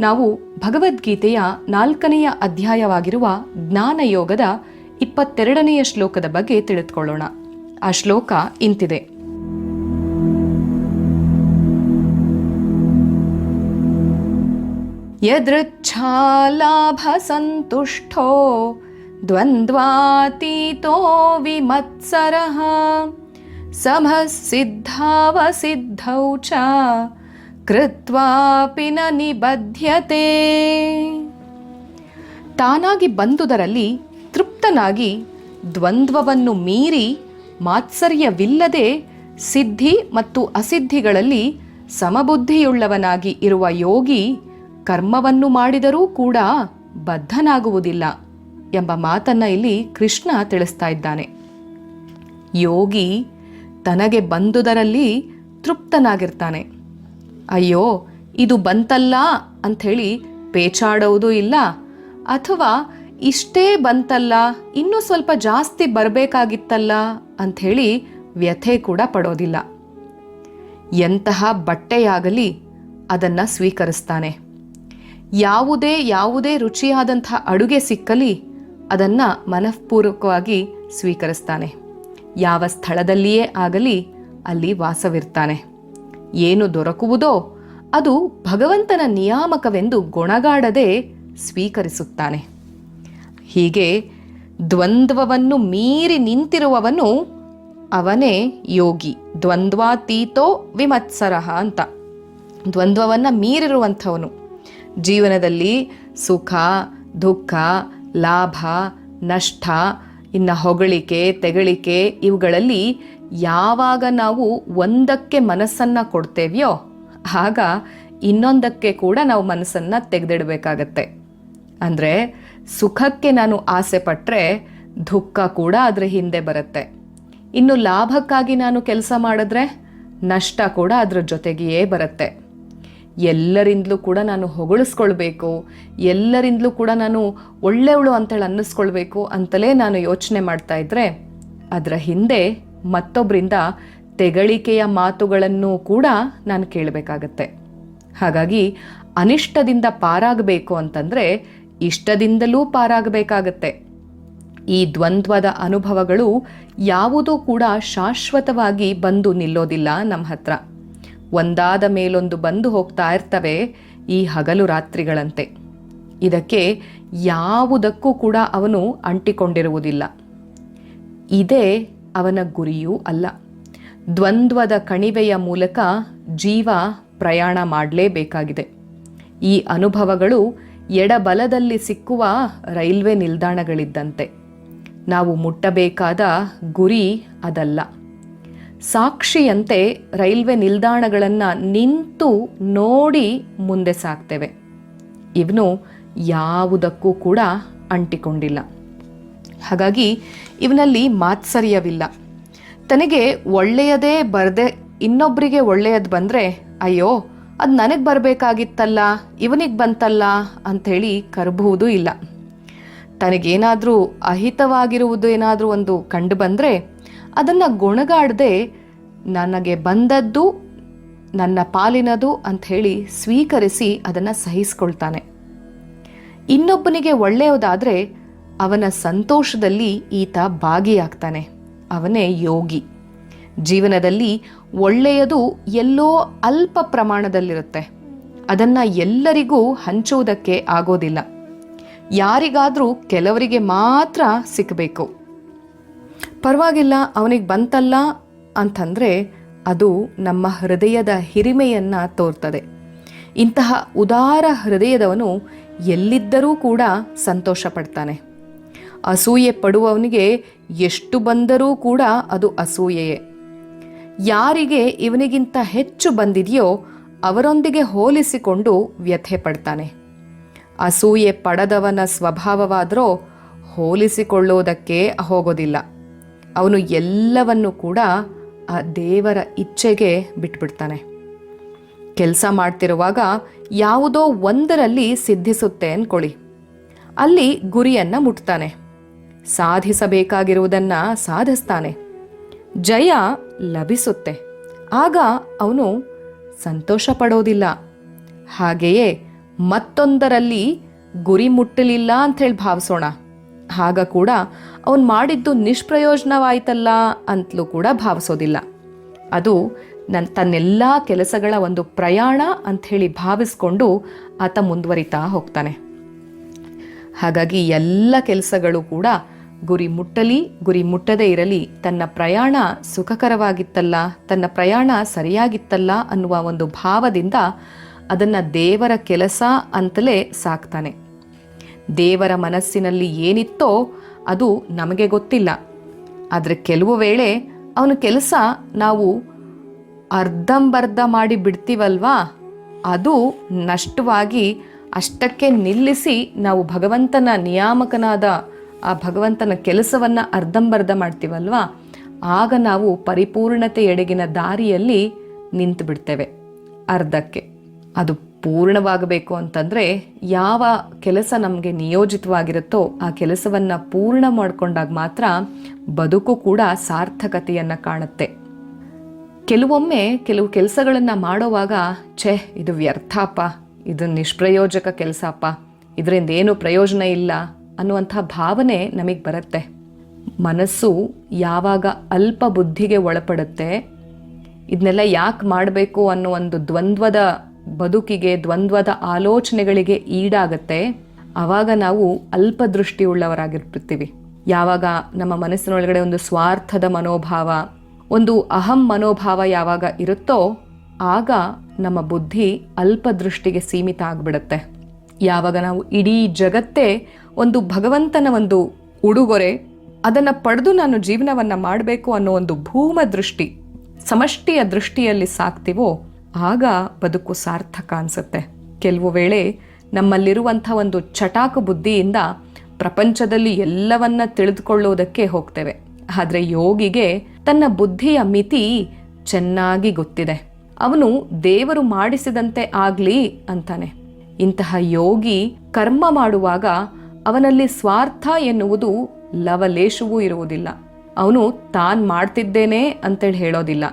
ನಾವು ಭಗವದ್ಗೀತೆಯ ನಾಲ್ಕನೆಯ ಅಧ್ಯಾಯವಾಗಿರುವ ಜ್ಞಾನಯೋಗದ ಇಪ್ಪತ್ತೆರಡನೆಯ ಶ್ಲೋಕದ ಬಗ್ಗೆ ತಿಳಿದುಕೊಳ್ಳೋಣ. ಆ ಶ್ಲೋಕ ಇಂತಿದೆ. ಯದೃಚ್ಛಾಲಾಭಸಂತುಷ್ಟೋ ದ್ವಂದ್ವಾತೀತೋ ವಿಮತ್ಸರಃ ಸಮಸಿದ್ಧಾವಸಿದ್ಧೌ ಚ ಕೃತ್ವಾಪಿ ನ ತಾನಾಗಿ ಬಂದುದರಲ್ಲಿ ತೃಪ್ತನಾಗಿ ದ್ವಂದ್ವವನ್ನು ಮೀರಿ ಮಾತ್ಸರ್ಯವಿಲ್ಲದೆ ಸಿದ್ಧಿ ಮತ್ತು ಅಸಿದ್ಧಿಗಳಲ್ಲಿ ಸಮಬುದ್ಧಿಯುಳ್ಳವನಾಗಿ ಇರುವ ಯೋಗಿ ಕರ್ಮವನ್ನು ಮಾಡಿದರೂ ಕೂಡ ಬದ್ಧನಾಗುವುದಿಲ್ಲ ಎಂಬ ಮಾತನ್ನ ಇಲ್ಲಿ ಕೃಷ್ಣ ತಿಳಿಸ್ತಾ ಇದ್ದಾನೆ. ಯೋಗಿ ತನಗೆ ಬಂದುದರಲ್ಲಿ ತೃಪ್ತನಾಗಿರ್ತಾನೆ. ಅಯ್ಯೋ, ಇದು ಬಂತಲ್ಲ ಅಂಥೇಳಿ ಪೇಚಾಡೋದು ಇಲ್ಲ. ಅಥವಾ ಇಷ್ಟೇ ಬಂತಲ್ಲ, ಇನ್ನೂ ಸ್ವಲ್ಪ ಜಾಸ್ತಿ ಬರಬೇಕಾಗಿತ್ತಲ್ಲ ಅಂಥೇಳಿ ವ್ಯಥೆ ಕೂಡ ಪಡೋದಿಲ್ಲ. ಎಂತಹ ಬಟ್ಟೆಯಾಗಲಿ ಅದನ್ನು ಸ್ವೀಕರಿಸ್ತಾನೆ. ಯಾವುದೇ ಯಾವುದೇ ರುಚಿಯಾದಂಥ ಅಡುಗೆ ಸಿಕ್ಕಲಿ ಅದನ್ನು ಮನಃಪೂರ್ವಕವಾಗಿ ಸ್ವೀಕರಿಸ್ತಾನೆ. ಯಾವ ಸ್ಥಳದಲ್ಲಿಯೇ ಆಗಲಿ ಅಲ್ಲಿ ವಾಸವಿರ್ತಾನೆ. ಏನು ದೊರಕುವುದೋ ಅದು ಭಗವಂತನ ನಿಯಾಮಕವೆಂದು ಗೊಣಗಾಡದೆ ಸ್ವೀಕರಿಸುತ್ತಾನೆ. ಹೀಗೆ ದ್ವಂದ್ವವನ್ನು ಮೀರಿ ನಿಂತಿರುವವನು ಅವನೇ ಯೋಗಿ. ದ್ವಂದ್ವಾತೀತೋ ವಿಮತ್ಸರಃ ಅಂತ. ದ್ವಂದ್ವವನ್ನು ಮೀರಿರುವಂಥವನು. ಜೀವನದಲ್ಲಿ ಸುಖ, ದುಃಖ, ಲಾಭ, ನಷ್ಟ, ಇನ್ನು ಹೊಗಳಿಕೆ, ತೆಗಳಿಕೆ ಇವುಗಳಲ್ಲಿ ಯಾವಾಗ ನಾವು ಒಂದಕ್ಕೆ ಮನಸ್ಸನ್ನು ಕೊಡ್ತೇವ್ಯೋ, ಆಗ ಇನ್ನೊಂದಕ್ಕೆ ಕೂಡ ನಾವು ಮನಸ್ಸನ್ನು ತೆಗೆದಿಡಬೇಕಾಗತ್ತೆ. ಅಂದರೆ ಸುಖಕ್ಕೆ ನಾನು ಆಸೆ ಪಟ್ಟರೆ ದುಃಖ ಕೂಡ ಅದರ ಹಿಂದೆ ಬರುತ್ತೆ. ಇನ್ನು ಲಾಭಕ್ಕಾಗಿ ನಾನು ಕೆಲಸ ಮಾಡಿದ್ರೆ ನಷ್ಟ ಕೂಡ ಅದರ ಜೊತೆಗೆಯೇ ಬರುತ್ತೆ. ಎಲ್ಲರಿಂದಲೂ ಕೂಡ ನಾನು ಹೊಗಳಿಸ್ಕೊಳ್ಬೇಕು, ಎಲ್ಲರಿಂದಲೂ ಕೂಡ ನಾನು ಒಳ್ಳೆಯವಳು ಅಂತೇಳಿ ಅನ್ನಿಸ್ಕೊಳ್ಬೇಕು ಅಂತಲೇ ನಾನು ಯೋಚನೆ ಮಾಡ್ತಾ ಇದ್ದರೆ ಅದರ ಹಿಂದೆ ಮತ್ತೊಬ್ಬರಿಂದ ತೆಗಳಿಕೆಯ ಮಾತುಗಳನ್ನು ಕೂಡ ನಾನು ಕೇಳಬೇಕಾಗತ್ತೆ. ಹಾಗಾಗಿ ಅನಿಷ್ಟದಿಂದ ಪಾರಾಗಬೇಕು ಅಂತಂದರೆ ಇಷ್ಟದಿಂದಲೂ ಪಾರಾಗಬೇಕಾಗತ್ತೆ. ಈ ದ್ವಂದ್ವದ ಅನುಭವಗಳು ಯಾವುದೂ ಕೂಡ ಶಾಶ್ವತವಾಗಿ ಬಂದು ನಿಲ್ಲೋದಿಲ್ಲ ನಮ್ಮ ಹತ್ರ. ಒಂದಾದ ಮೇಲೊಂದು ಬಂದು ಹೋಗ್ತಾ ಇರ್ತವೆ ಈ ಹಗಲು ರಾತ್ರಿಗಳಂತೆ. ಇದಕ್ಕೆ ಯಾವುದಕ್ಕೂ ಕೂಡ ಅವನು ಅಂಟಿಕೊಂಡಿರುವುದಿಲ್ಲ. ಇದೇ ಅವನ ಗುರಿಯೂ ಅಲ್ಲ. ದ್ವಂದ್ವದ ಕಣಿವೆಯ ಮೂಲಕ ಜೀವ ಪ್ರಯಾಣ ಮಾಡಲೇಬೇಕಾಗಿದೆ. ಈ ಅನುಭವಗಳು ಎಡಬಲದಲ್ಲಿ ಸಿಕ್ಕುವ ರೈಲ್ವೆ ನಿಲ್ದಾಣಗಳಿದ್ದಂತೆ. ನಾವು ಮುಟ್ಟಬೇಕಾದ ಗುರಿ ಅದಲ್ಲ. ಸಾಕ್ಷಿಯಂತೆ ರೈಲ್ವೆ ನಿಲ್ದಾಣಗಳನ್ನು ನಿಂತು ನೋಡಿ ಮುಂದೆ ಸಾಕ್ತೇವೆ. ಇವನು ಯಾವುದಕ್ಕೂ ಕೂಡ ಅಂಟಿಕೊಂಡಿಲ್ಲ. ಹಾಗಾಗಿ ಇವನಲ್ಲಿ ಮಾತ್ಸರ್ಯವಿಲ್ಲ ತನಗೆ ಒಳ್ಳೆಯದೇ ಬರದೆ ಇನ್ನೊಬ್ಬರಿಗೆ ಒಳ್ಳೆಯದು ಬಂದರೆ, ಅಯ್ಯೋ, ಅದು ನನಗೆ ಬರಬೇಕಾಗಿತ್ತಲ್ಲ, ಇವನಿಗೆ ಬಂತಲ್ಲ ಅಂಥೇಳಿ ಕರಬಹುದೂ ಇಲ್ಲ. ತನಗೇನಾದರೂ ಅಹಿತವಾಗಿರುವುದು ಏನಾದರೂ ಒಂದು ಕಂಡು ಬಂದರೆ, ಅದನ್ನು ಗೊಣಗಾಡದೆ ನನಗೆ ಬಂದದ್ದು, ನನ್ನ ಪಾಲಿನದು ಅಂಥೇಳಿ ಸ್ವೀಕರಿಸಿ ಅದನ್ನು ಸಹಿಸ್ಕೊಳ್ತಾನೆ. ಇನ್ನೊಬ್ಬನಿಗೆ ಒಳ್ಳೆಯದಾದರೆ ಅವನ ಸಂತೋಷದಲ್ಲಿ ಈತ ಭಾಗಿಯಾಗ್ತಾನೆ. ಅವನೇ ಯೋಗಿ. ಜೀವನದಲ್ಲಿ ಒಳ್ಳೆಯದು ಎಲ್ಲೋ ಅಲ್ಪ ಪ್ರಮಾಣದಲ್ಲಿರುತ್ತೆ. ಅದನ್ನು ಎಲ್ಲರಿಗೂ ಹಂಚುವುದಕ್ಕೆ ಆಗೋದಿಲ್ಲ. ಯಾರಿಗಾದರೂ ಕೆಲವರಿಗೆ ಮಾತ್ರ ಸಿಕ್ಕಬೇಕು ಪರವಾಗಿಲ್ಲ, ಅವನಿಗೆ ಬಂತಲ್ಲ ಅಂತಂದರೆ ಅದು ನಮ್ಮ ಹೃದಯದ ಹಿರಿಮೆಯನ್ನು ತೋರ್ತದೆ. ಇಂತಹ ಉದಾರ ಹೃದಯದವನು ಎಲ್ಲಿದ್ದರೂ ಕೂಡ ಸಂತೋಷ ಪಡ್ತಾನೆ ಅಸೂಯೆ ಪಡುವವನಿಗೆ ಎಷ್ಟು ಬಂದರೂ ಕೂಡ ಅದು ಅಸೂಯೆಯೇ. ಯಾರಿಗೆ ಇವನಿಗಿಂತ ಹೆಚ್ಚು ಬಂದಿದೆಯೋ ಅವರೊಂದಿಗೆ ಹೋಲಿಸಿಕೊಂಡು ವ್ಯಥೆ ಪಡ್ತಾನೆ ಅಸೂಯೆ ಪಡದವನ ಸ್ವಭಾವವಾದರೂ ಹೋಲಿಸಿಕೊಳ್ಳೋದಕ್ಕೆ ಹೋಗೋದಿಲ್ಲ. ಅವನು ಎಲ್ಲವನ್ನು ಕೂಡ ಆ ದೇವರ ಇಚ್ಛೆಗೆ ಬಿಟ್ಬಿಡ್ತಾನೆ. ಕೆಲಸ ಮಾಡ್ತಿರುವಾಗ ಯಾವುದೋ ಒಂದರಲ್ಲಿ ಸಿದ್ಧಿಸುತ್ತೆ ಅಂದ್ಕೊಳ್ಳಿ ಅಲ್ಲಿ ಗುರಿಯನ್ನು ಮುಟ್ತಾನೆ. ಸಾಧಿಸಬೇಕಾಗಿರುವುದನ್ನು ಸಾಧಿಸ್ತಾನೆ. ಜಯ ಲಭಿಸುತ್ತೆ. ಆಗ ಅವನು ಸಂತೋಷ ಪಡೋದಿಲ್ಲ ಹಾಗೆಯೇ ಮತ್ತೊಂದರಲ್ಲಿ ಗುರಿ ಮುಟ್ಟಲಿಲ್ಲ ಅಂಥೇಳಿ ಭಾವಿಸೋಣ. ಆಗ ಕೂಡ ಅವನು ಮಾಡಿದ್ದು ನಿಷ್ಪ್ರಯೋಜನವಾಯ್ತಲ್ಲ ಅಂತಲೂ ಕೂಡ ಭಾವಿಸೋದಿಲ್ಲ. ಅದು ನನ್ನ ತನ್ನೆಲ್ಲ ಕೆಲಸಗಳ ಒಂದು ಪ್ರಯಾಣ ಅಂಥೇಳಿ ಭಾವಿಸ್ಕೊಂಡು ಆತ ಮುಂದುವರಿತಾ ಹೋಗ್ತಾನೆ. ಹಾಗಾಗಿ ಎಲ್ಲ ಕೆಲಸಗಳು ಕೂಡ ಗುರಿ ಮುಟ್ಟಲಿ, ಗುರಿ ಮುಟ್ಟದೇ ಇರಲಿ, ತನ್ನ ಪ್ರಯಾಣ ಸುಖಕರವಾಗಿತ್ತಲ್ಲ, ತನ್ನ ಪ್ರಯಾಣ ಸರಿಯಾಗಿತ್ತಲ್ಲ ಅನ್ನುವ ಒಂದು ಭಾವದಿಂದ ಅದನ್ನು ದೇವರ ಕೆಲಸ ಅಂತಲೇ ಸಾಕ್ತಾನೆ. ದೇವರ ಮನಸ್ಸಿನಲ್ಲಿ ಏನಿತ್ತೋ ಅದು ನಮಗೆ ಗೊತ್ತಿಲ್ಲ. ಆದರೆ ಕೆಲವು ವೇಳೆ ಅವನ ಕೆಲಸ ನಾವು ಅರ್ಧಂಬರ್ಧ ಮಾಡಿ ಬಿಡ್ತೀವಲ್ವಾ? ಅದು ನಷ್ಟವಾಗಿ ಅಷ್ಟಕ್ಕೆ ನಿಲ್ಲಿಸಿ ನಾವು ಭಗವಂತನ ನಿಯಾಮಕನಾದ ಆ ಭಗವಂತನ ಕೆಲಸವನ್ನು ಅರ್ಧಂಬರ್ಧ ಮಾಡ್ತೀವಲ್ವಾ? ಆಗ ನಾವು ಪರಿಪೂರ್ಣತೆಯೆಡೆಗಿನ ದಾರಿಯಲ್ಲಿ ನಿಂತು ಬಿಡ್ತೇವೆ ಅರ್ಧಕ್ಕೆ. ಅದು ಪೂರ್ಣವಾಗಬೇಕು ಅಂತಂದರೆ ಯಾವ ಕೆಲಸ ನಮಗೆ ನಿಯೋಜಿತವಾಗಿರುತ್ತೋ ಆ ಕೆಲಸವನ್ನು ಪೂರ್ಣ ಮಾಡಿಕೊಂಡಾಗ ಮಾತ್ರ ಬದುಕು ಕೂಡ ಸಾರ್ಥಕತೆಯನ್ನು ಕಾಣುತ್ತೆ. ಕೆಲವೊಮ್ಮೆ ಕೆಲವು ಕೆಲಸಗಳನ್ನು ಮಾಡೋವಾಗ, ಛೇ, ಇದು ವ್ಯರ್ಥಪ್ಪ ಇದು ನಿಷ್ಪ್ರಯೋಜಕ ಕೆಲಸಪ್ಪ ಇದರಿಂದ ಏನು ಪ್ರಯೋಜನ ಇಲ್ಲ ಅನ್ನುವಂಥ ಭಾವನೆ ನಮಗೆ ಬರುತ್ತೆ. ಮನಸ್ಸು ಯಾವಾಗ ಅಲ್ಪ ಬುದ್ಧಿಗೆ ಒಳಪಡುತ್ತೆ ಇದನ್ನೆಲ್ಲ ಯಾಕೆ ಮಾಡಬೇಕು ಅನ್ನೋ ಒಂದು ದ್ವಂದ್ವದ ಬದುಕಿಗೆ, ದ್ವಂದ್ವದ ಆಲೋಚನೆಗಳಿಗೆ ಈಡಾಗತ್ತೆ. ಆವಾಗ ನಾವು ಅಲ್ಪ ಅಲ್ಪದೃಷ್ಟಿಯುಳ್ಳವರಾಗಿರ್ಬಿಡ್ತೀವಿ ಯಾವಾಗ ನಮ್ಮ ಮನಸ್ಸಿನೊಳಗಡೆ ಒಂದು ಸ್ವಾರ್ಥದ ಮನೋಭಾವ, ಒಂದು ಅಹಂ ಮನೋಭಾವ ಯಾವಾಗ ಇರುತ್ತೋ, ಆಗ ನಮ್ಮ ಬುದ್ಧಿ ಅಲ್ಪ ದೃಷ್ಟಿಗೆ ಸೀಮಿತ ಆಗಿಬಿಡುತ್ತೆ. ಯಾವಾಗ ನಾವು ಇಡೀ ಜಗತ್ತೇ ಒಂದು ಭಗವಂತನ ಒಂದು ಉಡುಗೊರೆ, ಅದನ್ನು ಪಡೆದು ನಾನು ಜೀವನವನ್ನು ಮಾಡಬೇಕು ಅನ್ನೋ ಒಂದು ಭೂಮ ದೃಷ್ಟಿ, ಸಮಷ್ಟಿಯ ದೃಷ್ಟಿಯಲ್ಲಿ ಸಾಕ್ತಿವೋ, ಆಗ ಬದುಕು ಸಾರ್ಥಕ ಅನಿಸುತ್ತೆ. ಕೆಲವು ವೇಳೆ ನಮ್ಮಲ್ಲಿರುವಂಥ ಒಂದು ಚಟಾಕು ಬುದ್ಧಿಯಿಂದ ಪ್ರಪಂಚದಲ್ಲಿ ಎಲ್ಲವನ್ನ ತಿಳಿದುಕೊಳ್ಳುವುದಕ್ಕೆ ಹೋಗ್ತೇವೆ. ಆದರೆ ಯೋಗಿಗೆ ತನ್ನ ಬುದ್ಧಿಯ ಮಿತಿ ಚೆನ್ನಾಗಿ ಗೊತ್ತಿದೆ. ಅವನು ದೇವರು ಮಾಡಿಸಿದಂತೆ ಆಗಲಿ ಅಂತಾನೆ. ಇಂತಹ ಯೋಗಿ ಕರ್ಮ ಮಾಡುವಾಗ ಅವನಲ್ಲಿ ಸ್ವಾರ್ಥ ಎನ್ನುವುದು ಲವಲೇಶವೂ ಇರುವುದಿಲ್ಲ. ಅವನು ತಾನ್ ಮಾಡ್ತಿದ್ದೇನೆ ಅಂತೇಳಿ ಹೇಳೋದಿಲ್ಲ.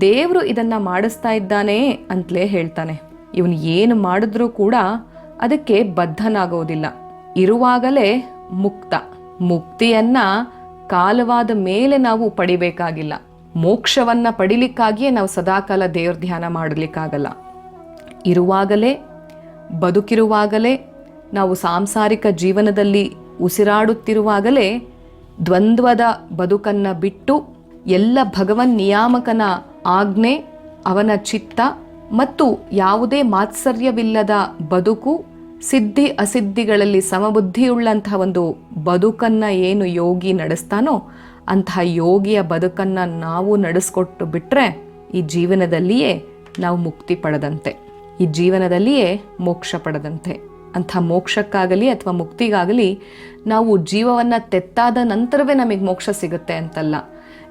ದೇವರು ಇದನ್ನ ಮಾಡಿಸ್ತಾ ಇದ್ದಾನೆ ಅಂತಲೇ ಹೇಳ್ತಾನೆ. ಇವನು ಏನು ಮಾಡಿದ್ರೂ ಕೂಡ ಅದಕ್ಕೆ ಬದ್ಧನಾಗೋದಿಲ್ಲ. ಇರುವಾಗಲೇ ಮುಕ್ತ. ಮುಕ್ತಿಯನ್ನ ಕಾಲವಾದ ಮೇಲೆ ನಾವು ಪಡಿಬೇಕಾಗಿಲ್ಲ. ಮೋಕ್ಷವನ್ನ ಪಡಿಲಿಕ್ಕಾಗಿಯೇ ನಾವು ಸದಾಕಾಲ ದೇವ್ರ ಧ್ಯಾನ ಮಾಡಲಿಕ್ಕಾಗಲ್ಲ. ಇರುವಾಗಲೇ ಬದುಕಿರುವಾಗಲೇ, ನಾವು ಸಾಂಸಾರಿಕ ಜೀವನದಲ್ಲಿ ಉಸಿರಾಡುತ್ತಿರುವಾಗಲೇ, ದ್ವಂದ್ವದ ಬದುಕನ್ನ ಬಿಟ್ಟು ಎಲ್ಲ ಭಗವನ್ ನಿಯಾಮಕನ ಆಜ್ಞೆ, ಅವನ ಚಿತ್ತ ಮತ್ತು ಯಾವುದೇ ಮಾತ್ಸರ್ಯವಿಲ್ಲದ ಬದುಕು, ಸಿದ್ಧಿ ಅಸಿದ್ಧಿಗಳಲ್ಲಿ ಸಮಬುದ್ಧಿಯುಳ್ಳಂತಹ ಒಂದು ಬದುಕನ್ನ ಏನು ಯೋಗಿ ನಡೆಸ್ತಾನೋ ಅಂತಹ ಯೋಗಿಯ ಬದುಕನ್ನ ನಾವು ನಡೆಸ್ಕೊಟ್ಟು ಬಿಟ್ಟರೆ ಈ ಜೀವನದಲ್ಲಿಯೇ ನಾವು ಮುಕ್ತಿ ಪಡೆದಂತೆ. ಈ ಜೀವನದಲ್ಲಿಯೇ ಮೋಕ್ಷ ಪಡೆದಂತೆ. ಅಂಥ ಮೋಕ್ಷಕ್ಕಾಗಲಿ ಅಥವಾ ಮುಕ್ತಿಗಾಗಲಿ ನಾವು ಜೀವವನ್ನು ತೆತ್ತಾದ ನಂತರವೇ ನಮಗೆ ಮೋಕ್ಷ ಸಿಗುತ್ತೆ ಅಂತಲ್ಲ.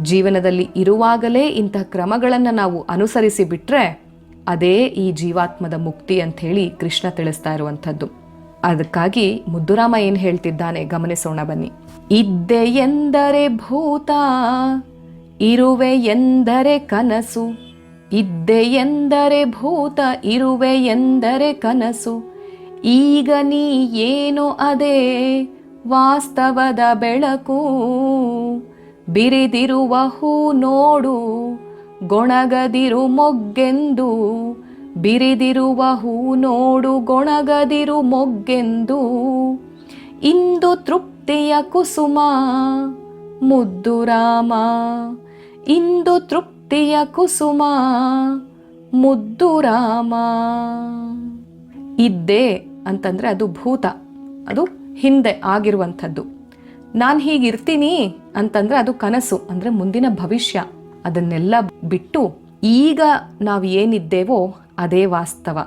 ಜೀವನದಲ್ಲಿ ಇರುವಾಗಲೇ ಇಂತಹ ಕ್ರಮಗಳನ್ನು ನಾವು ಅನುಸರಿಸಿ ಬಿಟ್ರೆ ಅದೇ ಈ ಜೀವಾತ್ಮದ ಮುಕ್ತಿ ಅಂತ ಹೇಳಿ ಕೃಷ್ಣ ತಿಳಿಸ್ತಾ ಇರುವಂಥದ್ದು. ಅದಕ್ಕಾಗಿ ಮುದ್ದುರಾಮ ಏನು ಹೇಳ್ತಿದ್ದಾನೆ ಗಮನಿಸೋಣ ಬನ್ನಿ. ಇದ್ದೆ ಎಂದರೆ ಭೂತ, ಇರುವೆ ಎಂದರೆ ಕನಸು ಇದ್ದೆ ಎಂದರೆ ಭೂತ, ಇರುವೆ ಎಂದರೆ ಕನಸು. ಈಗ ನೀ ಏನು ಅದೇ ವಾಸ್ತವದ ಬೆಳಕು. ಬಿರಿದಿರುವ ಹೂ ನೋಡು, ಗೊಣಗದಿರು ಮೊಗ್ಗೆಂದು. ಬಿರಿದಿರುವ ಹೂ ನೋಡು, ಗೊಣಗದಿರು ಮೊಗ್ಗೆಂದು. ಇಂದು ತೃಪ್ತಿಯ ಕುಸುಮ, ಮುದ್ದು ರಾಮ. ಇಂದು ತೃಪ್ತಿಯ ಕುಸುಮ, ಮುದ್ದು ರಾಮ. ಇದ್ದೆ ಅಂತಂದ್ರೆ ಅದು ಭೂತ, ಅದು ಹಿಂದೆ ಆಗಿರುವಂಥದ್ದು. ನಾನು ಹೀಗಿರ್ತೀನಿ ಅಂತಂದ್ರೆ ಅದು ಕನಸು, ಅಂದ್ರೆ ಮುಂದಿನ ಭವಿಷ್ಯ. ಅದನ್ನೆಲ್ಲ ಬಿಟ್ಟು ಈಗ ನಾವು ಏನಿದ್ದೇವೋ ಅದೇ ವಾಸ್ತವ.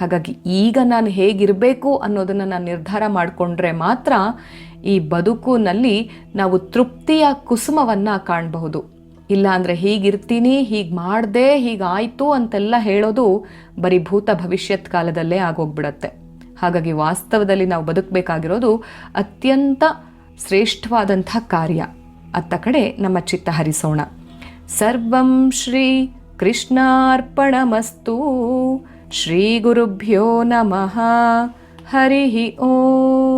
ಹಾಗಾಗಿ ಈಗ ನಾನು ಹೇಗಿರಬೇಕು ಅನ್ನೋದನ್ನು ನಾನು ನಿರ್ಧಾರ ಮಾಡಿಕೊಂಡ್ರೆ ಮಾತ್ರ ಈ ಬದುಕಿನಲ್ಲಿ ನಾವು ತೃಪ್ತಿಯ ಕುಸುಮವನ್ನು ಕಾಣಬಹುದು. ಇಲ್ಲ ಅಂದರೆ ಹೀಗಿರ್ತೀನಿ, ಹೀಗೆ ಮಾಡಿದೆ ಹೀಗಾಯಿತು ಅಂತೆಲ್ಲ ಹೇಳೋದು ಬರೀ ಭೂತ ಭವಿಷ್ಯತ್ ಕಾಲದಲ್ಲೇ ಆಗೋಗ್ಬಿಡತ್ತೆ. ಹಾಗಾಗಿ ವಾಸ್ತವದಲ್ಲಿ ನಾವು ಬದುಕಬೇಕಾಗಿರೋದು ಅತ್ಯಂತ ಶ್ರೇಷ್ಠವಾದಂಥ ಕಾರ್ಯ. ಅತ್ತ ಕಡೆ ನಮ್ಮ ಚಿತ್ತ ಹರಿಸೋಣ. ಸರ್ವಂ ಶ್ರೀ ಕೃಷ್ಣಾರ್ಪಣಮಸ್ತು. ಶ್ರೀ ಗುರುಭ್ಯೋ ನಮಃ. ಹರಿ ಓಂ.